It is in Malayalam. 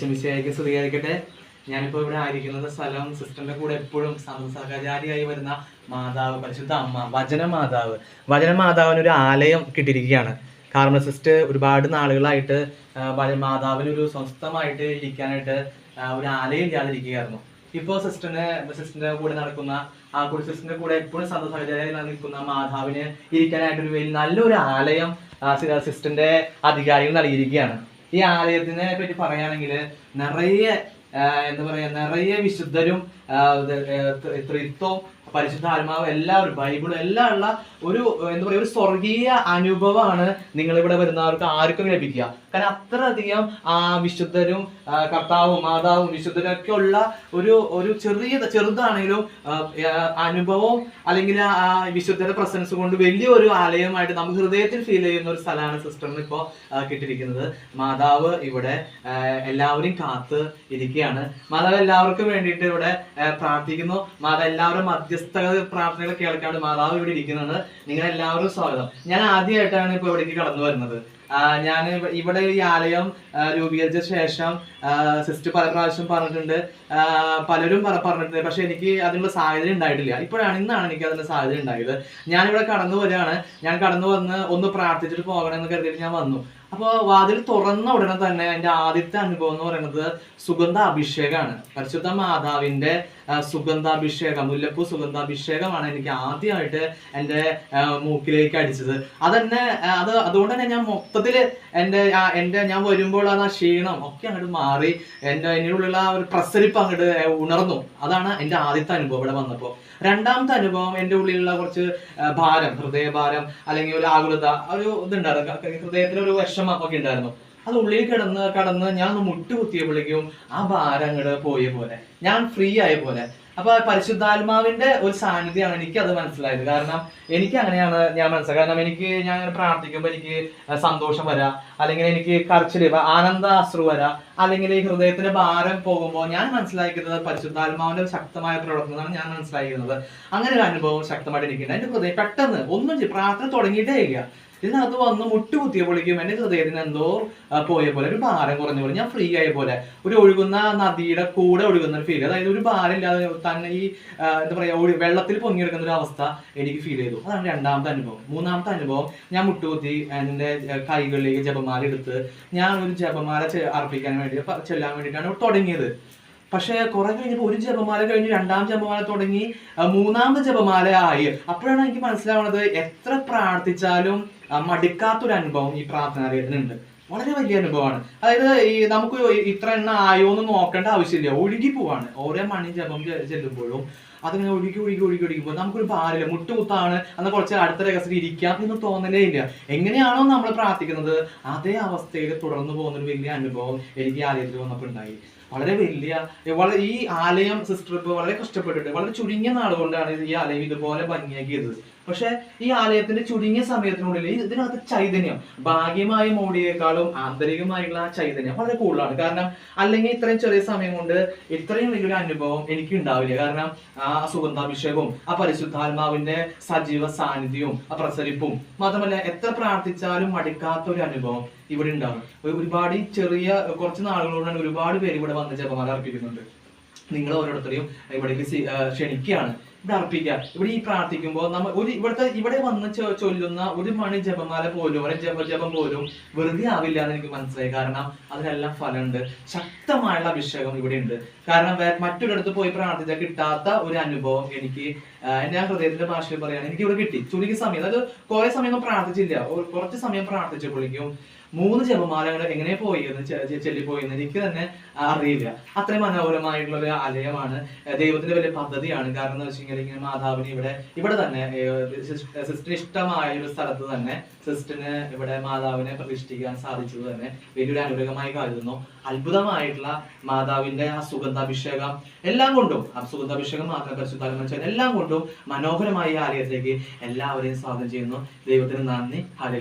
ഈശ്വമിശയ്ക്ക് സ്തുതിയായിരിക്കട്ടെ ഞാനിപ്പോൾ ഇവിടെ ആയിരിക്കുന്നത് സ്ഥലം സിസ്റ്ററിന്റെ കൂടെ എപ്പോഴും സഹചാരിയായി വരുന്ന മാതാവ് പരിശുദ്ധ അമ്മ വചന മാതാവ്. വചന മാതാവിന് ഒരു ആലയം കിട്ടിയിരിക്കുകയാണ്. കാരണം സിസ്റ്റർ ഒരുപാട് നാളുകളായിട്ട് മാതാവിന് ഒരു സ്വസ്ഥമായിട്ട് ഇരിക്കാനായിട്ട് ഒരു ആലയം ഇല്ലാതിരിക്കുകയായിരുന്നു. ഇപ്പോൾ സിസ്റ്ററിന് സിസ്റ്ററിന്റെ കൂടെ നടക്കുന്ന ആ കുടി സിസ്റ്ററിന്റെ കൂടെ എപ്പോഴും സഹചാരിയായി നിൽക്കുന്ന മാതാവിന് ഇരിക്കാനായിട്ട് ഒരു നല്ലൊരു ആലയം സിസ്റ്ററിന്റെ അധികാരികൾ നൽകിയിരിക്കുകയാണ്. ഈ ആലയത്തിനെ പറ്റി പറയുകയാണെങ്കിൽ നിറയെ എന്താ പറയാ നിറയെ വിശുദ്ധരും ത്രിത്വം പരിശുദ്ധ ആത്മാവ് എല്ലാവരും ബൈബിളും എല്ലാം ഉള്ള ഒരു എന്താ പറയുക ഒരു സ്വർഗീയ അനുഭവമാണ് നിങ്ങൾ ഇവിടെ വരുന്നവർക്ക് ആർക്കും ലഭിക്കുക. കാരണം അത്രയധികം ആ വിശുദ്ധരും കർത്താവും മാതാവും വിശുദ്ധരും ഒക്കെ ഉള്ള ഒരു ഒരു ചെറിയ ചെറുതാണെങ്കിലും ആ, ആ, അനുഭവം അല്ലെങ്കിൽ ആ വിശുദ്ധരുടെ പ്രസൻസ് കൊണ്ട് വലിയൊരു ആലയമായിട്ട് നമുക്ക് ഹൃദയത്തിൽ ഫീൽ ചെയ്യുന്ന ഒരു സ്ഥലമാണ് സിസ്റ്ററിന് ഇപ്പോൾ കിട്ടിയിരിക്കുന്നത്. മാതാവ് ഇവിടെ എല്ലാവരും കാത്ത് ഇരിക്കുകയാണ്. മാതാവ് എല്ലാവർക്കും വേണ്ടിയിട്ട് ഇവിടെ പ്രാർത്ഥിക്കുന്നു. മാതാവ് എല്ലാവരും മധ്യസ്ഥ പ്രാർത്ഥനകൾ കേൾക്കാണ്ട് മാതാവ് ഇവിടെ ഇരിക്കുന്നുണ്ട് നിങ്ങൾ എല്ലാവരും സ്വാഗതം. ഞാൻ ആദ്യമായിട്ടാണ് ഇപ്പോൾ ഇവിടേക്ക് കടന്നു വരുന്നത്. ഞാൻ ഇവിടെ ഈ ആലയം രൂപീകരിച്ച ശേഷം സിസ്റ്റർ പല പ്രാവശ്യം പറഞ്ഞിട്ടുണ്ട്. പലരും പറ- പറഞ്ഞിട്ടുണ്ട്. പക്ഷെ എനിക്ക് അതിനുള്ള സാഹചര്യം ഉണ്ടായിട്ടില്ല. ഇപ്പോഴാണ് ഇന്നാണ് എനിക്ക് അതിന്റെ സാഹചര്യം ഉണ്ടായത്. ഞാനിവിടെ കടന്നു വരികയാണ്. ഞാൻ കടന്നു വന്ന് ഒന്ന് പ്രാർത്ഥിച്ചിട്ട് പോകണം എന്ന് കരുതിയിട്ട് ഞാൻ വന്നു. അപ്പോൾ വാതിൽ തുറന്ന ഉടനെ തന്നെ എന്റെ ആദ്യത്തെ അനുഭവം എന്ന് പറയുന്നത് സുഗന്ധ അഭിഷേകമാണ്. പരിശുദ്ധ മാതാവിന്റെ ആ, സുഗന്ധാഭിഷേകം മുല്ലപ്പൂ സുഗന്ധാഭിഷേകമാണ് എനിക്ക് ആദ്യമായിട്ട് എന്റെ മൂക്കിലേക്ക് അടിച്ചത്. അതന്നെ അത് അതുകൊണ്ട് തന്നെ ഞാൻ മൊത്തത്തിൽ എന്റെ എന്റെ ഞാൻ വരുമ്പോൾ ആ ക്ഷീണം ഒക്കെ അങ്ങോട്ട് മാറി എന്റെ എന്നിലുള്ള ആ ഒരു പ്രസരിപ്പ് അങ്ങോട്ട് ഉണർന്നു. അതാണ് എന്റെ ആദ്യത്തെ അനുഭവം ഇവിടെ വന്നപ്പോൾ. രണ്ടാമത്തെ അനുഭവം എന്റെ ഉള്ളിലുള്ള കുറച്ച് ഭാരം ഹൃദയഭാരം അല്ലെങ്കിൽ ഒരു ആകുലത ഒരു ഇതുണ്ടായിരുന്നു. ഹൃദയത്തിലൊരു വിഷമം ഒക്കെ ഉണ്ടായിരുന്നു. അത് ഉള്ളിൽ കിടന്ന് കടന്ന് ഞാൻ ഒന്ന് മുട്ടുകുത്തിയപ്പോഴേക്കും ആ ഭാരം അങ്ങോട്ട് പോയ പോലെ. ഞാൻ ഫ്രീ ആയ പോലെ. അപ്പൊ പരിശുദ്ധാത്മാവിന്റെ ഒരു സാന്നിധ്യമാണ് എനിക്ക് അത് മനസ്സിലായത്. കാരണം എനിക്ക് അങ്ങനെയാണ് ഞാൻ മനസ്സിലായത്. കാരണം എനിക്ക് ഞാൻ അങ്ങനെ പ്രാർത്ഥിക്കുമ്പോൾ എനിക്ക് സന്തോഷം വരാം. അല്ലെങ്കിൽ എനിക്ക് കരച്ചിൽ വ- ആനന്ദ അശ്രു വരാം. അല്ലെങ്കിൽ ഈ ഹൃദയത്തിന്റെ ഭാരം പോകുമ്പോൾ ഞാൻ മനസ്സിലാക്കുന്നത് പരിശുദ്ധാത്മാവിന്റെ ശക്തമായ പ്രവർത്തനമാണ് ഞാൻ മനസ്സിലാക്കുന്നത് അങ്ങനെ ഒരു അനുഭവം ശക്തമായിട്ട് എനിക്കുണ്ട്. എന്റെ ഹൃദയം പെട്ടെന്ന് ഒന്നും പ്രാർത്ഥന തുടങ്ങിയിട്ടേ ഇല്ല. ഇതിനകത്ത് വന്ന് മുട്ടുകുത്തിയപ്പോഴേക്കും എന്റെ ഹൃദയത്തിന് എന്തോ ആ, പോയ പോലെ ഒരു ഭാരം കുറഞ്ഞ പോലെ ഞാൻ ഫ്രീ ആയ പോലെ ഒരു ഒഴുകുന്ന നദിയുടെ കൂടെ ഒഴുകുന്ന ഒരു ഫീൽ അതായത് ഒരു ഭാരം ഇല്ലാതെ തന്നെ ഈ എന്താ പറയാ ഒഴു- വെള്ളത്തിൽ പൊങ്ങിയെടുക്കുന്ന ഒരു അവസ്ഥ എനിക്ക് ഫീൽ ചെയ്തു. അതാണ് രണ്ടാമത്തെ അനുഭവം. മൂന്നാമത്തെ അനുഭവം ഞാൻ മുട്ടുകുത്തി എന്റെ കൈകളിലേക്ക് ജപമാല എടുത്ത് ഞാൻ ഒരു ജപമാല അർപ്പിക്കാൻ വേണ്ടി ചെല്ലാൻ വേണ്ടിയിട്ടാണ് തുടങ്ങിയത്. പക്ഷെ കുറെ കഴിഞ്ഞപ്പോൾ ഒരു ജപമാല കഴിഞ്ഞ് രണ്ടാം ജപമാല തുടങ്ങി മൂന്നാമത് ജപമാല ആയി. അപ്പോഴാണ് എനിക്ക് മനസ്സിലാവുന്നത് എത്ര പ്രാർത്ഥിച്ചാലും മടുക്കാത്തൊരു അനുഭവം ഈ പ്രാർത്ഥനാലയത്തിനുണ്ട് വളരെ വലിയ അനുഭവമാണ്. അതായത് ഈ നമുക്ക് ഇത്ര എണ്ണ ആയോ എന്ന് നോക്കേണ്ട ആവശ്യമില്ല. ഒഴുകി പോവാണ്. ഓരോ മണി ജപം ചെല്ലുമ്പോഴും അതിങ്ങനെ ഒഴുകി ഒഴുകി ഒഴുകി ഒഴുകിപ്പോ നമുക്കൊരു ഭാരമില്ല. മുട്ടുകുത്താണ്. അന്ന് കുറച്ച് അടുത്ത രഹസ്യത്തിൽ ഇരിക്കാം എന്ന് തോന്നലേ ഇല്ല. എങ്ങനെയാണോ നമ്മൾ പ്രാർത്ഥിക്കുന്നത് അതേ അവസ്ഥയിൽ തുടർന്നു പോകുന്ന ഒരു വലിയ അനുഭവം എനിക്ക് ആദ്യത്തിൽ വന്നപ്പോൾ ഉണ്ടായി. വളരെ വലിയ വളരെ ഈ ആലയം സിസ്റ്റർ ഇപ്പോൾ വളരെ കഷ്ടപ്പെട്ടിട്ട് വളരെ ചുരുങ്ങിയ നാളുകൊണ്ടാണ് ഈ ആലയം ഇതുപോലെ ഭംഗിയാക്കിയത്. പക്ഷെ ഈ ആലയത്തിന്റെ ചുരുങ്ങിയ സമയത്തിനുള്ളിൽ ഇതിനകത്ത് ചൈതന്യം ഭാഗ്യമായ മോഡിയേക്കാളും ആന്തരികമായുള്ള ആ ചൈതന്യം വളരെ കൂടുതലാണ്. കാരണം അല്ലെങ്കിൽ ഇത്രയും ചെറിയ സമയം കൊണ്ട് ഇത്രയും വലിയൊരു അനുഭവം എനിക്ക് ഉണ്ടാവില്ല. കാരണം ആ സുഗന്ധാഭിഷേകവും ആ പരിശുദ്ധാത്മാവിന്റെ സജീവ സാന്നിധ്യവും ആ പ്രസരിപ്പും മാത്രമല്ല എത്ര പ്രാർത്ഥിച്ചാലും മടുക്കാത്ത ഒരു അനുഭവം ഇവിടെ ഉണ്ടാവും. ഒരുപാട് ചെറിയ കുറച്ച് നാളുകളോടാണ് ഒരുപാട് പേര് ഇവിടെ വന്ന് ജപമാല അർപ്പിക്കുന്നുണ്ട് നിങ്ങൾ ഓരോരുത്തരെയും ഇവിടേക്ക് ക്ഷണിക്കുകയാണ്. അർപ്പിക്കുക. ഇവിടെ ഈ പ്രാർത്ഥിക്കുമ്പോൾ നമ്മൾ ഒരു ഇവിടുത്തെ ഇവിടെ വന്ന് ചൊല്ലുന്ന ഒരു മണി ജപമാല പോലും ഒരു ജപ ജപം പോലും വെറുതെ ആവില്ല എന്ന് എനിക്ക് മനസ്സിലായി. കാരണം അതിനെല്ലാം ഫലമുണ്ട്. ശക്തമായുള്ള അഭിഷേകം ഇവിടെ ഉണ്ട്. കാരണം വേറെ മറ്റൊരിടത്ത് പോയി പ്രാർത്ഥിച്ചാൽ കിട്ടാത്ത ഒരു അനുഭവം എനിക്ക് ഞാൻ ഹൃദയത്തിന്റെ ഭാഷയിൽ പറയാണ്. എനിക്ക് ഇവിടെ കിട്ടി. ചുരുക്കി സമയം. അതായത് കുറെ സമയം പ്രാർത്ഥിച്ചില്ല. കുറച്ച് സമയം പ്രാർത്ഥിച്ചപ്പോഴേക്കും മൂന്ന് ജപമാലകൾ എങ്ങനെ പോയി എന്ന് ചൊല്ലിപ്പോയി എന്ന് എനിക്ക് തന്നെ അറിയില്ല. അത്രയും മനോഹരമായിട്ടുള്ള ഒരു ആലയമാണ്. ദൈവത്തിന്റെ വലിയ പദ്ധതിയാണ്. കാരണം എന്ന് വെച്ച് കഴിഞ്ഞാൽ ഇങ്ങനെ മാതാവിന് ഇവിടെ ഇവിടെ തന്നെ സിസ്റ്ററിന് ഇഷ്ടമായ ഒരു സ്ഥലത്ത് തന്നെ സിസ്റ്ററിന് ഇവിടെ മാതാവിനെ പ്രതിഷ്ഠിക്കാൻ സാധിച്ചത് തന്നെ വലിയൊരു അനുഗ്രഹമായി കരുതുന്നു. അത്ഭുതമായിട്ടുള്ള മാതാവിന്റെ ആ സുഗന്ധാഭിഷേകം എല്ലാം കൊണ്ടും ആ സുഗന്ധാഭിഷേകം മാത്രം പരിശുദ്ധാത്മ എല്ലാം കൊണ്ടും മനോഹരമായ ആലയത്തിലേക്ക് എല്ലാവരെയും സ്വാഗതം ചെയ്യുന്നു. ദൈവത്തിന് നന്ദി. ഹരി